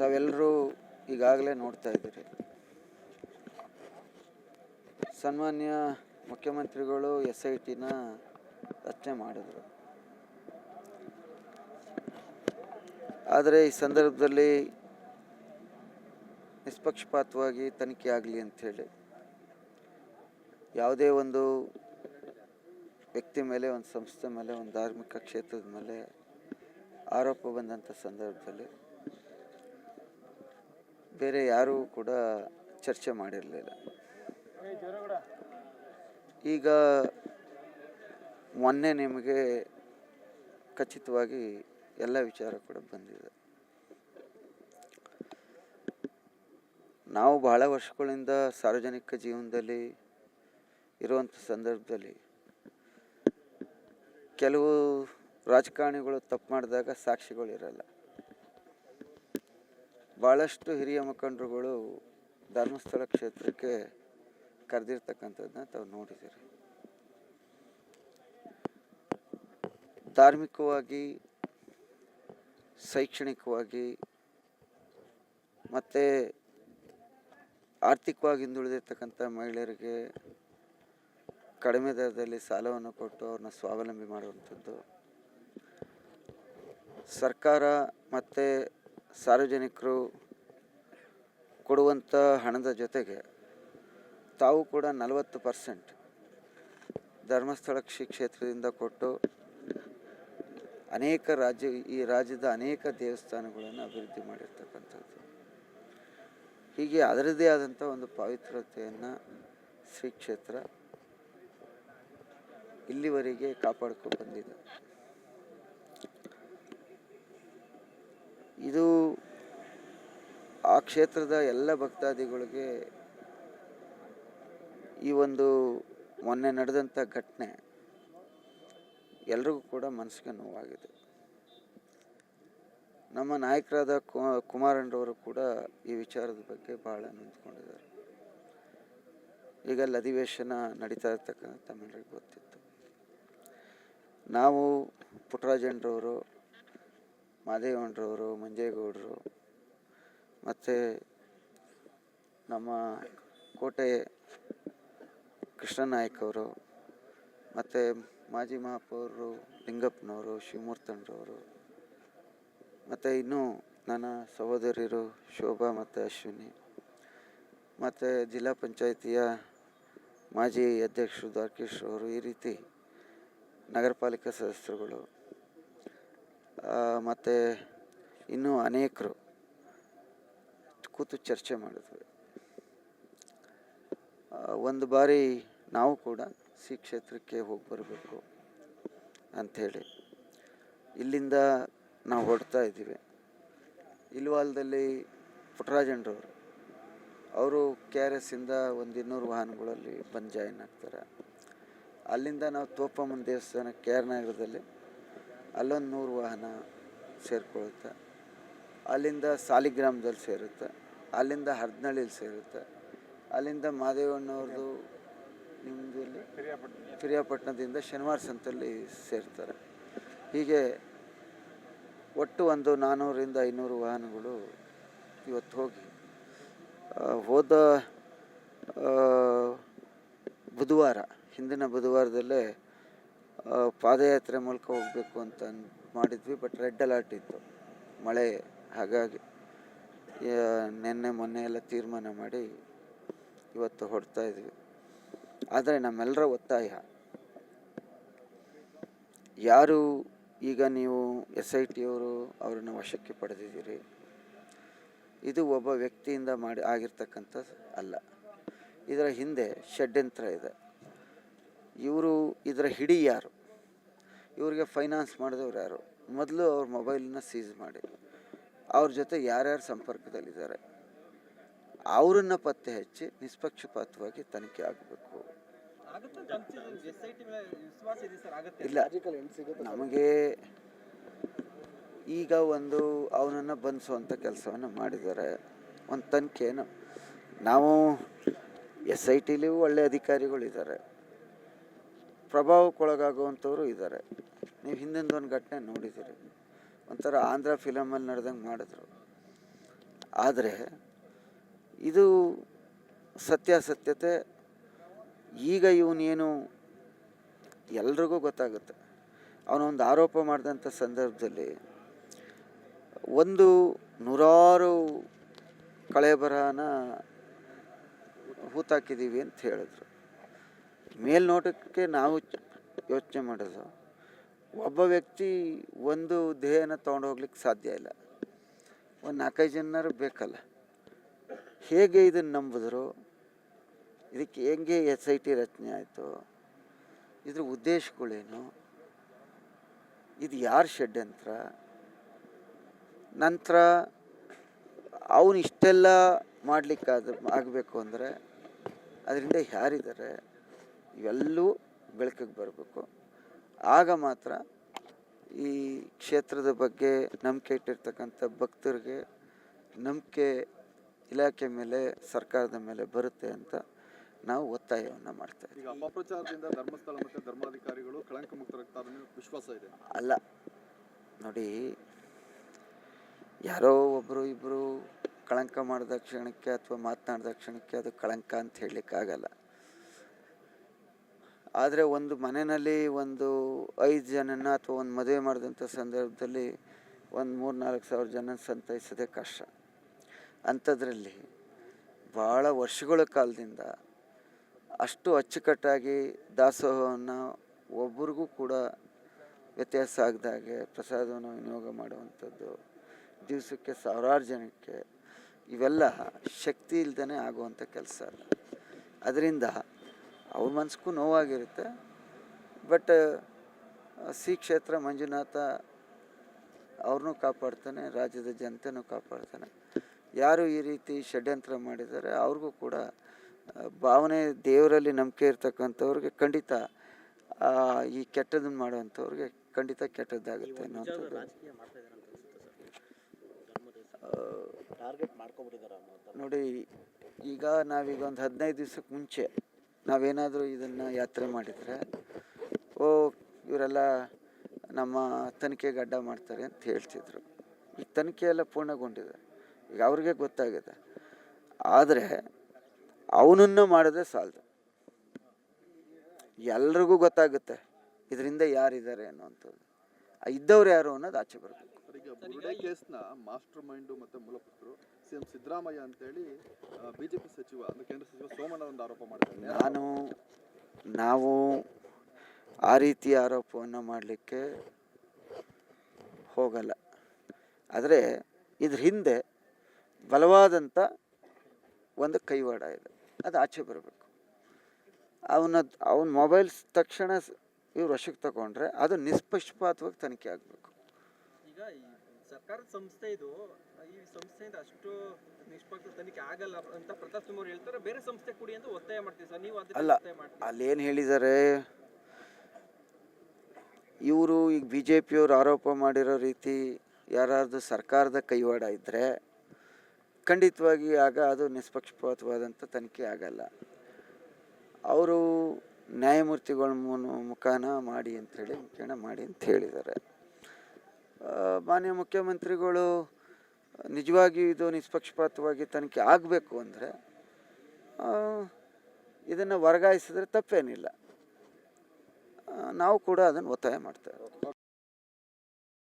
ತಾವೆಲ್ಲರೂ ಈಗಾಗಲೇ ನೋಡ್ತಾ ಇದ್ದೀರಿ. ಸನ್ಮಾನ್ಯ ಮುಖ್ಯಮಂತ್ರಿಗಳು ಎಸ್ ಐ ಟಿನ ರಚನೆ ಮಾಡಿದರು. ಆದರೆ ಈ ಸಂದರ್ಭದಲ್ಲಿ ನಿಷ್ಪಕ್ಷಪಾತವಾಗಿ ತನಿಖೆ ಆಗಲಿ ಅಂಥೇಳಿ ಯಾವುದೇ ಒಂದು ವ್ಯಕ್ತಿ ಮೇಲೆ, ಒಂದು ಸಂಸ್ಥೆ ಮೇಲೆ, ಒಂದು ಧಾರ್ಮಿಕ ಕ್ಷೇತ್ರದ ಮೇಲೆ ಆರೋಪ ಬಂದಂಥ ಸಂದರ್ಭದಲ್ಲಿ ಬೇರೆ ಯಾರೂ ಕೂಡ ಚರ್ಚೆ ಮಾಡಿರಲಿಲ್ಲ. ಈಗ ಮೊನ್ನೆ ನಿಮಗೆ ಖಚಿತವಾಗಿ ಎಲ್ಲ ವಿಚಾರ ಕೂಡ ಬಂದಿದೆ. ನಾವು ಬಹಳ ವರ್ಷಗಳಿಂದ ಸಾರ್ವಜನಿಕ ಜೀವನದಲ್ಲಿ ಇರುವಂಥ ಸಂದರ್ಭದಲ್ಲಿ ಕೆಲವು ರಾಜಕಾರಣಿಗಳು ತಪ್ಪು ಮಾಡಿದಾಗ ಸಾಕ್ಷಿಗಳು ಇರಲ್ಲ ಭಾಳಷ್ಟು ಹಿರಿಯ ಮುಖಂಡರುಗಳು ಧರ್ಮಸ್ಥಳ ಕ್ಷೇತ್ರಕ್ಕೆ ಕರೆದಿರ್ತಕ್ಕಂಥದ್ದನ್ನ ತಾವು ನೋಡಿದ್ದೀರಿ. ಧಾರ್ಮಿಕವಾಗಿ, ಶೈಕ್ಷಣಿಕವಾಗಿ, ಮತ್ತು ಆರ್ಥಿಕವಾಗಿ ಹಿಂದುಳಿದಿರ್ತಕ್ಕಂಥ ಮಹಿಳೆಯರಿಗೆ ಕಡಿಮೆ ದರದಲ್ಲಿ ಸಾಲವನ್ನು ಕೊಟ್ಟು ಅವ್ರನ್ನ ಸ್ವಾವಲಂಬಿ ಮಾಡುವಂಥದ್ದು. ಸರ್ಕಾರ ಮತ್ತು ಸಾರ್ವಜನಿಕರು ಕೊಡುವಂಥ ಹಣದ ಜೊತೆಗೆ ತಾವು ಕೂಡ ನಲವತ್ತು ಪರ್ಸೆಂಟ್ ಧರ್ಮಸ್ಥಳ ಕ್ಷಿ ಕ್ಷೇತ್ರದಿಂದ ಕೊಟ್ಟು ಅನೇಕ ರಾಜ್ಯ, ಈ ರಾಜ್ಯದ ಅನೇಕ ದೇವಸ್ಥಾನಗಳನ್ನು ಅಭಿವೃದ್ಧಿ ಮಾಡಿರ್ತಕ್ಕಂಥದ್ದು. ಹೀಗೆ ಅದರದ್ದೇ ಆದಂಥ ಒಂದು ಪವಿತ್ರತೆಯನ್ನು ಶ್ರೀ ಕ್ಷೇತ್ರ ಇಲ್ಲಿವರೆಗೆ ಕಾಪಾಡ್ಕೊಂಡು ಬಂದಿದೆ ಇದು ಆ ಕ್ಷೇತ್ರದ ಎಲ್ಲ ಭಕ್ತಾದಿಗಳಿಗೆ ಈ ಒಂದು ಮೊನ್ನೆ ನಡೆದಂಥ ಘಟನೆ ಎಲ್ರಿಗೂ ಕೂಡ ಮನಸ್ಸಿಗೆ ನೋವಾಗಿದೆ. ನಮ್ಮ ನಾಯಕರಾದ ಕು- ಕುಮಾರಣ್ಣರವರು ಕೂಡ ಈ ವಿಚಾರದ ಬಗ್ಗೆ ಭಾಳ ನೊಂದ್ಕೊಂಡಿದ್ದಾರೆ ಈಗ ಅಲ್ಲಿ ಅಧಿವೇಶನ ನಡೀತಾ ಇರ್ತಕ್ಕಂಥ ತಮ್ಮೆಲ್ಲರಿಗೂ ಗೊತ್ತಿತ್ತು. ನಾವು ಪುಟ್ಟರಾಜಣ್ಣರವರು ಮಾದೇವಣ್ಣರವರು, ಮಂಜೇಗೌಡರು ಮತ್ತು ನಮ್ಮ ಕೋಟೆ ಕೃಷ್ಣನಾಯಕ್ ಅವರು ಮತ್ತು ಮಾಜಿ ಮಹಾಪೌರರು ಲಿಂಗಪ್ಪನವರು ಶಿವಮೂರ್ತಣ್ಣರವರು ಮತ್ತು ಇನ್ನೂ ನನ್ನ ಸಹೋದರಿಯರು ಶೋಭಾ ಮತ್ತು ಅಶ್ವಿನಿ, ಮತ್ತು ಜಿಲ್ಲಾ ಪಂಚಾಯಿತಿಯ ಮಾಜಿ ಅಧ್ಯಕ್ಷರು ದ್ವಾರಕೇಶ್ ಅವರು, ಈ ರೀತಿ ನಗರ ಪಾಲಿಕೆ ಸದಸ್ಯರುಗಳು ಮತ್ತು ಇನ್ನೂ ಅನೇಕರು ಕೂತು ಚರ್ಚೆ ಮಾಡಿದ್ವಿ. ಒಂದು ಬಾರಿ ನಾವು ಕೂಡ ಸಿ ಕ್ಷೇತ್ರಕ್ಕೆ ಹೋಗಿ ಬರಬೇಕು ಅಂಥೇಳಿ ಇಲ್ಲಿಂದ ನಾವು ಹೊಡ್ತಾ ಇದ್ದೀವಿ. ಇಲ್ವಾಲ್ದಲ್ಲಿ ಪುಟ್ಟರಾಜಣ್ಣರವರು ಅವರು ಕೆ ಆರ್ ಎಸ್ಸಿಂದ ಒಂದು ಇನ್ನೂರು ವಾಹನಗಳಲ್ಲಿ ಬಂದು ಜಾಯಿನ್ ಆಗ್ತಾರೆ. ಅಲ್ಲಿಂದ ನಾವು ತೋಪಮ್ಮನ ದೇವಸ್ಥಾನ ಕೆ ಆರ್ ನಗರದಲ್ಲಿ ಅಲ್ಲೊಂದು ನೂರು ವಾಹನ ಸೇರಿಕೊಳ್ಳುತ್ತೆ ಅಲ್ಲಿಂದ ಸಾಲಿಗ್ರಾಮದಲ್ಲಿ ಸೇರುತ್ತೆ. ಅಲ್ಲಿಂದ ಹರ್ದನಳ್ಳಿಲಿ ಸೇರುತ್ತೆ. ಅಲ್ಲಿಂದ ಮಾದೇವಣ್ಣವ್ರದ್ದು ನಿಮ್ಮದು ಇಲ್ಲಿ ಪಿರಿಯಾಪಟ್ಟಣದಿಂದ ಶನಿವಾರ ಸಂತಲ್ಲಿ ಸೇರ್ತಾರೆ. ಹೀಗೆ ಒಟ್ಟು ಒಂದು ನಾನ್ನೂರಿಂದ ಐನೂರು ವಾಹನಗಳು ಇವತ್ತು ಹೋಗಿ ಹೋದ ಬುಧವಾರ ಹಿಂದಿನ ಬುಧವಾರದಲ್ಲೇ ಪಾದಯಾತ್ರೆ ಮೂಲಕ ಹೋಗಬೇಕು ಅಂತ ಮಾಡಿದ್ವಿ ಬಟ್ ರೆಡ್ ಅಲರ್ಟ್ ಇತ್ತು. ಮಳೆ ಹಾಗಾಗಿ. ನಿನ್ನೆ ಮೊನ್ನೆ ಎಲ್ಲ ತೀರ್ಮಾನ ಮಾಡಿ ಇವತ್ತು ಹೊಡ್ತಾ ಇದ್ವಿ. ಆದರೆ ನಮ್ಮೆಲ್ಲರ ಒತ್ತಾಯ, ಯಾರು ಈಗ ನೀವು ಎಸ್ ಐ ಟಿಯವರು ಅವರನ್ನು ವಶಕ್ಕೆ ಪಡೆದಿದ್ದೀರಿ? ಇದು ಒಬ್ಬ ವ್ಯಕ್ತಿಯಿಂದ ಮಾಡಿ, ಆಗಿರ್ತಕ್ಕಂಥದ್ದು ಅಲ್ಲ. ಇದರ ಹಿಂದೆ ಷಡ್ಯಂತ್ರ ಇದೆ. ಇವರು ಇದರ ಹಿಡಿ ಯಾರು? ಇವರಿಗೆ ಫೈನಾನ್ಸ್ ಮಾಡಿದವ್ರು ಯಾರು? ಮೊದಲು ಅವ್ರ ಮೊಬೈಲನ್ನ ಸೀಸ್ ಮಾಡಿ. ಅವ್ರ ಜೊತೆ ಯಾರ್ಯಾರು ಸಂಪರ್ಕದಲ್ಲಿದ್ದಾರೆ ಅವರನ್ನು ಪತ್ತೆ ಹಚ್ಚಿ ನಿಷ್ಪಕ್ಷಪಾತವಾಗಿ ತನಿಖೆ ಆಗಬೇಕು. ಇಲ್ಲ ನಮಗೆ ಈಗ ಒಂದು ಅವನನ್ನು ಬಂಧಿಸುವಂಥ ಕೆಲಸವನ್ನು ಮಾಡಿದ್ದಾರೆ ಒಂದು ತನಿಖೆಯನ್ನು. ನಾವು ಎಸ್ ಐ ಟಿಲಿ ಒಳ್ಳೆ ಅಧಿಕಾರಿಗಳಿದ್ದಾರೆ ಪ್ರಭಾವಕ್ಕೊಳಗಾಗುವಂಥವರು ಇದ್ದಾರೆ. ನೀವು ಹಿಂದಿನ ಒಂದು ಘಟನೆ ನೋಡಿದ್ದೀರಿ. ಒಂಥರ ಆಂಧ್ರ ಫಿಲಮಲ್ಲಿ ನಡೆದಂಗೆ ಮಾಡಿದ್ರು. ಆದರೆ ಇದು ಸತ್ಯಾಸತ್ಯತೆ, ಈಗ ಇವನೇನು ಎಲ್ರಿಗೂ ಗೊತ್ತಾಗುತ್ತೆ. ಅವನೊಂದು ಆರೋಪ ಮಾಡಿದಂಥ ಸಂದರ್ಭದಲ್ಲಿ ಒಂದು ನೂರಾರು ಕಳೆ ಬರಹನ ಹೂತಾಕಿದ್ದೀವಿ ಅಂತ ಹೇಳಿದ್ರು. ಮೇಲ್ನೋಟಕ್ಕೆ ನಾವು ಯೋಚನೆ ಮಾಡೋದು ಒಬ್ಬ ವ್ಯಕ್ತಿ ಒಂದು ದೇಹನ ತೊಗೊಂಡು ಹೋಗ್ಲಿಕ್ಕೆ ಸಾಧ್ಯ ಇಲ್ಲ. ಒಂದು ನಾಲ್ಕೈದು ಜನರು ಬೇಕಲ್ಲ. ಹೇಗೆ ಇದನ್ನು ನಂಬಿದ್ರು? ಇದಕ್ಕೆ ಹೆಂಗೆ ಎಸ್ ಐ ಟಿ ರಚನೆ ಆಯಿತು? ಇದ್ರ ಉದ್ದೇಶಗಳೇನು? ಇದು ಯಾರ ಷಡ್ಯಂತ್ರ? ನಂತರ ಅವನು ಇಷ್ಟೆಲ್ಲ ಮಾಡಲಿಕ್ಕಾದ ಆಗಬೇಕು ಅಂದರೆ, ಅದರಿಂದ ಯಾರಿದ್ದಾರೆ? ಇವೆಲ್ಲವೂ ಬೆಳಕಿಗೆ ಬರಬೇಕು. ಆಗ ಮಾತ್ರ ಈ ಕ್ಷೇತ್ರದ ಬಗ್ಗೆ ನಂಬಿಕೆ ಇಟ್ಟಿರ್ತಕ್ಕಂಥ ಭಕ್ತರಿಗೆ ನಂಬಿಕೆ ಇಲಾಖೆ ಮೇಲೆ ಸರ್ಕಾರದ ಮೇಲೆ ಬರುತ್ತೆ ಅಂತ ನಾವು ಒತ್ತಾಯವನ್ನು ಮಾಡ್ತಾ ಇದ್ದೀವಿ. ಈಗ ಅಪಪ್ರಚಾರದಿಂದ ಧರ್ಮಸ್ಥಳ ಮತ್ತು ಧರ್ಮಾಧಿಕಾರಿಗಳು ಕಳಂಕ ಮುಕ್ತರಾಗ್ತಾರೆ ಅನ್ನೋ ವಿಶ್ವಾಸ ಇದೆ. ಅಲ್ಲ ನೋಡಿ ಯಾರೋ ಒಬ್ಬರು ಇಬ್ಬರು ಕಳಂಕ ಮಾಡಿದ ಕ್ಷಣಕ್ಕೆ ಅಥವಾ ಮಾತನಾಡಿದ ಕ್ಷಣಕ್ಕೆ ಅದು ಕಳಂಕ ಅಂತ ಹೇಳಲಿಕ್ಕಾಗಲ್ಲ. ಆದರೆ ಒಂದು ಮನೆಯಲ್ಲಿ ಒಂದು ಐದು ಜನನ ಅಥವಾ ಒಂದು ಮದುವೆ ಮಾಡಿದಂಥ ಸಂದರ್ಭದಲ್ಲಿ ಒಂದು ಮೂರು ನಾಲ್ಕು ಸಾವಿರ ಜನ ಸಂತೈಸೋದೇ ಕಷ್ಟ. ಅಂಥದ್ರಲ್ಲಿ ಭಾಳ ವರ್ಷಗಳ ಕಾಲದಿಂದ ಅಷ್ಟು ಅಚ್ಚುಕಟ್ಟಾಗಿ ದಾಸೋಹವನ್ನು ಒಬ್ರಿಗೂ ಕೂಡ ವ್ಯತ್ಯಾಸ ಆಗದಾಗೆ ಪ್ರಸಾದವನ್ನು ವಿನಿಯೋಗ ಮಾಡುವಂಥದ್ದು, ದಿವಸಕ್ಕೆ ಸಾವಿರಾರು ಜನಕ್ಕೆ ಇವೆಲ್ಲ ಶಕ್ತಿ ಇಲ್ದೇ ಆಗುವಂಥ ಕೆಲಸ ಅದರಿಂದ ಅವ್ರ ಮನ್ಸಿಗೂ ನೋವಾಗಿರುತ್ತೆ. ಬಟ್ ಸಿ ಕ್ಷೇತ್ರ ಮಂಜುನಾಥ ಅವ್ರನ್ನೂ ಕಾಪಾಡ್ತಾನೆ ರಾಜ್ಯದ ಜನತೆನೂ ಕಾಪಾಡ್ತಾನೆ. ಯಾರು ಈ ರೀತಿ ಷಡ್ಯಂತ್ರ ಮಾಡಿದ್ದಾರೆ ಅವ್ರಿಗೂ ಕೂಡ ಭಾವನೆ ದೇವರಲ್ಲಿ ನಂಬಿಕೆ ಇರ್ತಕ್ಕಂಥವ್ರಿಗೆ ಖಂಡಿತ ಈ ಕೆಟ್ಟದನ್ನು ಮಾಡುವಂಥವ್ರಿಗೆ ಖಂಡಿತ ಕೆಟ್ಟದ್ದಾಗುತ್ತೆ ಅನ್ನೋಂಥದ್ದು ನೋಡಿ ಈಗ ನಾವೀಗ ಒಂದು ಹದಿನೈದು ದಿವ್ಸಕ್ಕೆ ಮುಂಚೆ ನಾವೇನಾದರೂ ಇದನ್ನು ಯಾತ್ರೆ ಮಾಡಿದರೆ, ಓ, ಇವರೆಲ್ಲ ನಮ್ಮ ತನಿಖೆಗೆ ಅಡ್ಡ ಮಾಡ್ತಾರೆ ಅಂತ ಹೇಳ್ತಿದ್ರು. ಈ ತನಿಖೆ ಎಲ್ಲ ಪೂರ್ಣಗೊಂಡಿದೆ. ಈಗ ಅವ್ರಿಗೆ ಗೊತ್ತಾಗಿದೆ. ಆದರೆ ಅವನನ್ನು ಮಾಡಿದ್ರೆ ಸಾಲದು. ಎಲ್ರಿಗೂ ಗೊತ್ತಾಗುತ್ತೆ ಇದರಿಂದ ಯಾರಿದ್ದಾರೆ ಅನ್ನುವಂಥದ್ದು. ಇದ್ದವ್ರು ಯಾರು ಅನ್ನೋದು ಆಚೆ ಬರಬೇಕು. ಕೇಸ್ನ ಮಾಸ್ಟರ್ ಮೈಂಡು ಮತ್ತು ಮೂಲಪುತ್ರರು ಸಿ ಎಂ ಸಿದ್ದರಾಮಯ್ಯ ಅಂತೇಳಿ ಬಿಜೆಪಿ ಸಚಿವ ಅಂದ್ರೆ ಕೇಂದ್ರ ಸಚಿವ ಸೋಮಣ್ಣ ಒಂದು ಆರೋಪ ಮಾಡಿದ್ದಾರೆ ನಾನು, ನಾವು ಆ ರೀತಿ ಆರೋಪವನ್ನು ಮಾಡಲಿಕ್ಕೆ ಹೋಗಲ್ಲ. ಆದರೆ ಇದ್ರ ಹಿಂದೆ ಬಲವಾದಂಥ ಒಂದು ಕೈವಾಡ ಇದೆ. ಅದು ಆಚೆ ಬರಬೇಕು. ಅವನ ಅವನ ಮೊಬೈಲ್ಸ್ ತಕ್ಷಣ ಇವ್ರು ವಶಕ್ಕೆ ತಗೊಂಡ್ರೆ ಅದು ನಿಷ್ಪಕ್ಷಪಾತವಾಗಿ ತನಿಖೆ ಆಗಬೇಕು. ಸರ್ಕಾರದ ಸಂಸ್ಥೆ ಇದು ಈ ಸಂಸ್ಥೆಯಿಂದ ಅಷ್ಟು ನಿಷ್ಪಕ್ಷ ತನಿಖೆ ಆಗಲ್ಲ ಅಂತ ಪ್ರತಾಪ್ ಸಿಂಹ ಅವ್ರು ಹೇಳ್ತಾರೆ. ಬೇರೆ ಸಂಸ್ಥೆ ಕೂಡಿ ಅಂತ ಒತ್ತಾಯ ಮಾಡ್ತೀವಿ ಸರ್. ನೀವು ಅದಕ್ಕೆ ಅಲ್ಲ ಒತ್ತಾಯ ಮಾಡ್ತೀವಿ ಅಲ್ಲೇನು ಹೇಳಿದ್ದಾರೆ ಇವರು ಈಗ ಬಿ ಜೆ ಪಿಯವರು ಆರೋಪ ಮಾಡಿರೋ ರೀತಿ ಯಾರಾರ್ದು ಸರ್ಕಾರದ ಕೈವಾಡ ಇದ್ದರೆ ಖಂಡಿತವಾಗಿ ಆಗ ಅದು ನಿಷ್ಪಕ್ಷಪಾತವಾದಂಥ ತನಿಖೆ ಆಗಲ್ಲ. ಅವರು ನ್ಯಾಯಮೂರ್ತಿಗಳ ಮುಖಾನ ಮಾಡಿ ಅಂಥೇಳಿ ಮುಖೇನ ಮಾಡಿ ಅಂತ ಹೇಳಿದ್ದಾರೆ. ಮಾನ್ಯ ಮುಖ್ಯಮಂತ್ರಿಗಳು ನಿಜವಾಗಿ ಇದು ನಿಷ್ಪಕ್ಷಪಾತವಾಗಿ ತನಿಖೆ ಆಗಬೇಕು ಅಂದರೆ ಇದನ್ನು ವರ್ಗಾಯಿಸಿದ್ರೆ ತಪ್ಪೇನಿಲ್ಲ. ನಾವು ಕೂಡ ಅದನ್ನು ಒತ್ತಾಯ ಮಾಡ್ತೇವೆ